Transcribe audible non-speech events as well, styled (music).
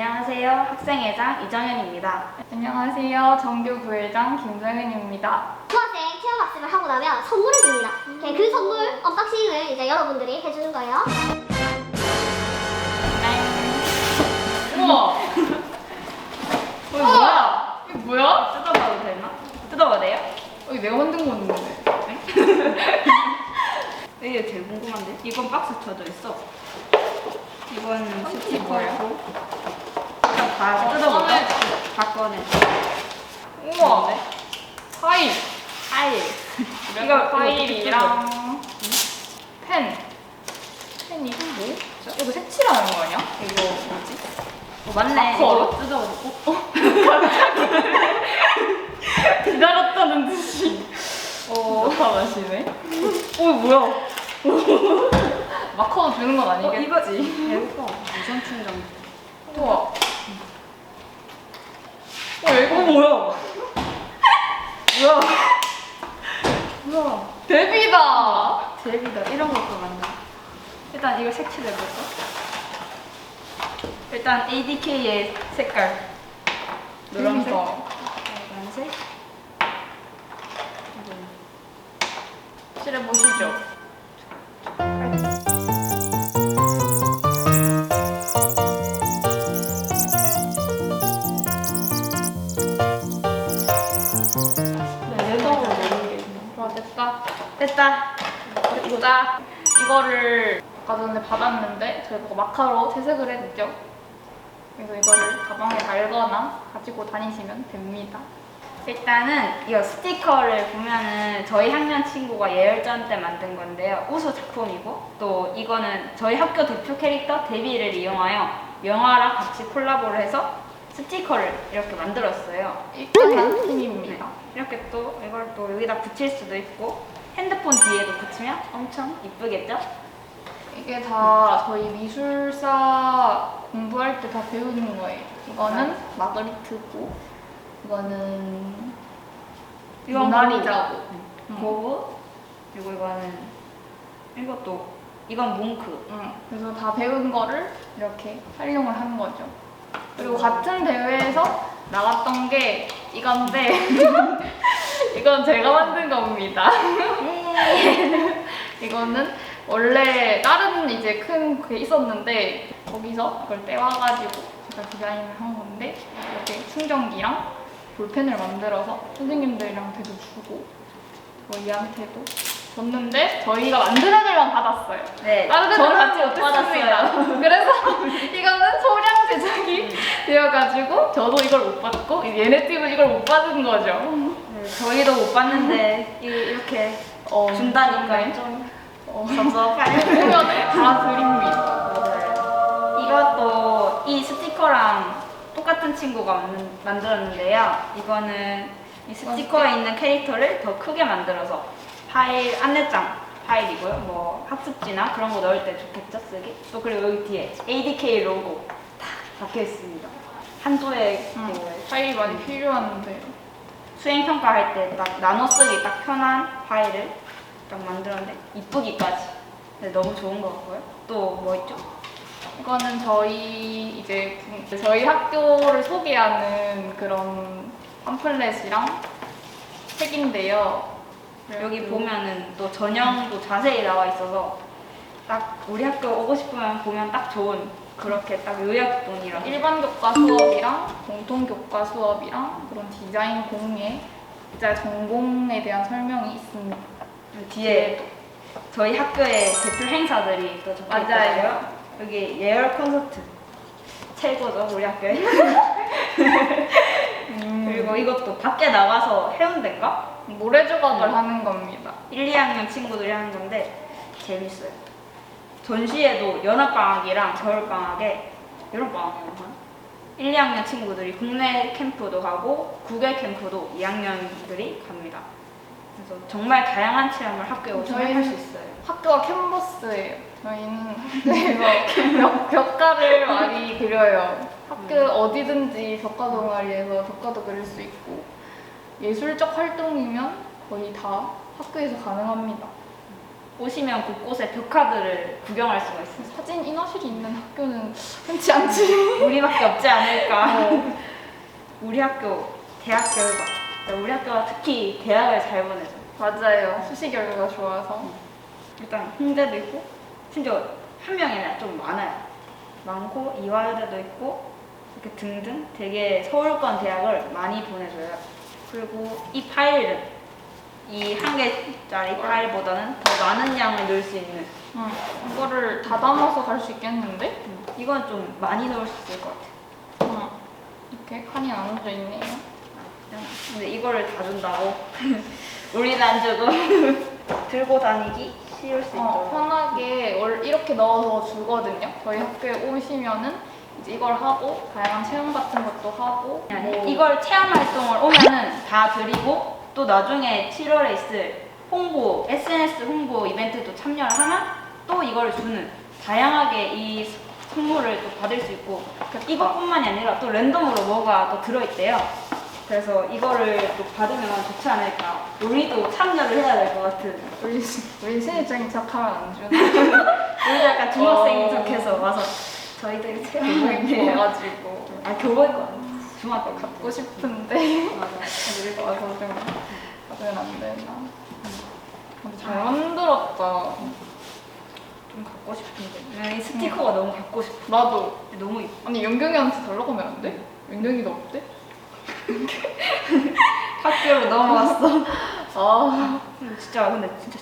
안녕하세요. 학생회장 이정현입니다. 안녕하세요. 정규 부회장 김정은입니다. 중학생 체험 학습을 하고 나면 선물을 줍니다. 이렇게 그 선물 언박싱을 이제 여러분들이 해주는 거예요. 우와! (laughs) 이거 뭐야? 이거 뭐야? 뜯어봐도 되나? 뜯어봐도 돼요? 여기 내가 만든 거 있는데. 이게 제일 궁금한데? 이건 박스 쳐져 있어. 이건 스티커고. 다 뜯어볼까? 꺼내줘. 다 꺼내. 우와! 파일! 파일. 이거 파일이랑 펜. 펜이 뭐? 이거 색칠하는 거 아니야? 이거 뭐지? 어, 맞네. 이거 뜯어보고. 어? (laughs) 기다렸다는 듯이. 어, 나타나시네. 오, 뭐야? (laughs) 마커도 주는 건 어, 아니겠지? 이거 예뻐. 무선 충전. 우와. 뭐야? 뭐야? 우와. 데뷔다. 대비다. 이런 것도 많나? 일단 이거 색칠해볼까? 일단 ADK의 색깔. 노란색. 데뷔다. 노란색. 칠해 보시죠. 됐다. 됐다. 이거를 아까 전에 받았는데 저희가 마카로 채색을 했죠. 그래서 이거를 가방에 달거나 가지고 다니시면 됩니다. 일단은 이 스티커를 보면은 저희 학년 친구가 예열전 때 만든 건데요. 우수 작품이고 또 이거는 저희 학교 대표 캐릭터 데뷔를 이용하여 영화랑 같이 콜라보를 해서 스티커를 이렇게 만들었어요. 이끈한 팀입니다. 이렇게 또 이걸 또 여기다 붙일 수도 있고 핸드폰 뒤에도 붙이면 엄청 이쁘겠죠? 이게 다 저희 미술사 공부할 때 다 배우는 거예요. 이거는 마그리트고, 이거는 이건 모나리자고. 고브 그리고 이거는 이것도 이건 뭉크 응. 그래서 다 배운 거를 이렇게 활용을 하는 거죠. 그리고 같은 대회에서 나왔던 게 이건데 (laughs) 이건 제가 만든 겁니다. (laughs) 이거는 원래 다른 이제 큰 그게 있었는데 거기서 그걸 떼와가지고 제가 디자인을 한 건데 이렇게 충전기랑 볼펜을 만들어서 선생님들한테도 주고 저희한테도 줬는데 저희가 만든 애들만 받았어요. 네 다른 애들은 저는 받지. 못했습니다. (laughs) 그래서 이거는 소량 제작이 되어가지고 저도 이걸 못 받고 얘네 팀은 이걸 못 받은 거죠. 네, 저희도 못 봤는데 이- 이렇게 어, 준다니까 좋네. 좀 어, 섭섭하네. 보면 (laughs) 다 드립니다. 맞아요. 이것도 이 스티커랑 똑같은 친구가 만든, 만들었는데요. 이거는 이 스티커에 있는 캐릭터를 더 크게 만들어서 파일 안내장 파일이고요. 뭐 학습지나 그런 거 넣을 때 좋겠죠 쓰기. 또 그리고 여기 뒤에 ADK 로고 딱 박혀 있습니다. 한 조에 음, 그 파일이 많이 필요한데 수행 평가할 때 딱 나눠 쓰기 딱 편한 파일을 딱 만들었는데 이쁘기까지. 네, 너무 좋은 것 같고요. 또 뭐 있죠? 이거는 저희 이제 저희 학교를 소개하는 그런 팜플렛이랑 책인데요. 여기 그- 보면은 또 전형도 자세히 나와 있어서 딱 우리 학교 오고 싶으면 보면 딱 좋은 그렇게 딱 요약본이라고 일반 교과 수업이랑 공통 교과 수업이랑 그런 디자인 공예, 진짜 전공에 대한 설명이 있습니다. 뒤에 저희 학교의 대표 행사들이 또 적혀 맞아요. 있어요. 여기 예열 콘서트 최고죠 우리 학교에. (laughs) 그리고 이것도 밖에 나가서 해운대인가? 모래 조각을 음. 하는 겁니다. 1, 2학년 친구들이 하는 건데 재밌어요. 전시회도 여름방학이랑 겨울방학에 여름방학이었나? 1, 2학년 친구들이 국내 캠프도 가고 국외 캠프도 2학년들이 갑니다. 그래서 정말 다양한 체험을 학교에 오시면 저희는- 할수 있어요. 학교가 캔버스예요. 저희는 학교에서 (laughs) 벽, 벽가를 많이 (laughs) 그려요. 학교 음. 어디든지 벽가 동아리에서 벽가도 그릴 수 있고 예술적 활동이면 거의 다 학교에서 가능합니다. 오시면 곳곳에 벽화들을 구경할 수가 있어요. 사진 인화실이 있는 학교는 흔치 않지. (laughs) 우리밖에 없지 않을까. 어. 우리 학교 대학교가 우리 학교가 특히 대학을 잘 보내죠. 맞아요. 수시 결과가 좋아서. 일단 홍대도 있고 심지어 한 명이나 좀 많아요. 많고 이화여대도 있고 이렇게 등등 되게 서울권 대학을 많이 보내줘요. 그리고 이 파일은 이 한 개짜리 파일보다는 더 많은 양을 넣을 수 있는 응. 이거를 다 담아서 갈 수 있겠는데? 음, 이건 좀 많이 넣을 수 있을 것 같아요. 응. 이렇게 칸이 나눠져 있네요. 근데 이거를 다 준다고 (laughs) 우리는 안 주고 (laughs) 들고 다니기 쉬울 수 어, 있도록 편하게 월 이렇게 넣어서 주거든요. 저희 학교에 오시면은 이제 이걸 하고 다양한 체험 같은 것도 하고 뭐 이걸 체험 활동을 오면은 다 드리고 또 나중에 7월에 있을 홍보 SNS 홍보 이벤트도 참여를 하면 또 이걸 주는 다양하게 이 선물을 또 받을 수 있고 이것뿐만이 아니라 또 랜덤으로 뭐가 또 들어있대요. 그래서 이거를 또 받으면 좋지 않을까. 우리도 참여를 해야 될 것 같은. 우리 우리 신입생이 착하면 안 주는 (laughs) 우리도 약간 중학생인 어. 척해서 와서 저희들이 (laughs) 체험인데요. 거가지고 아 교복이거든. 중학교 가. 갖고 싶은데. 여기 (laughs) 와서 좀 받으면 안 되나? 근데 잘 만들었다. 좀 갖고 싶은데. 이 스티커가 너무 갖고 싶어. 나도 너무 이뻐. 아니 연경이한테 달라고 하면 안 돼? 연경이도 없대? (laughs) 학교로 넘어왔어. (laughs) 아 진짜 근데 진짜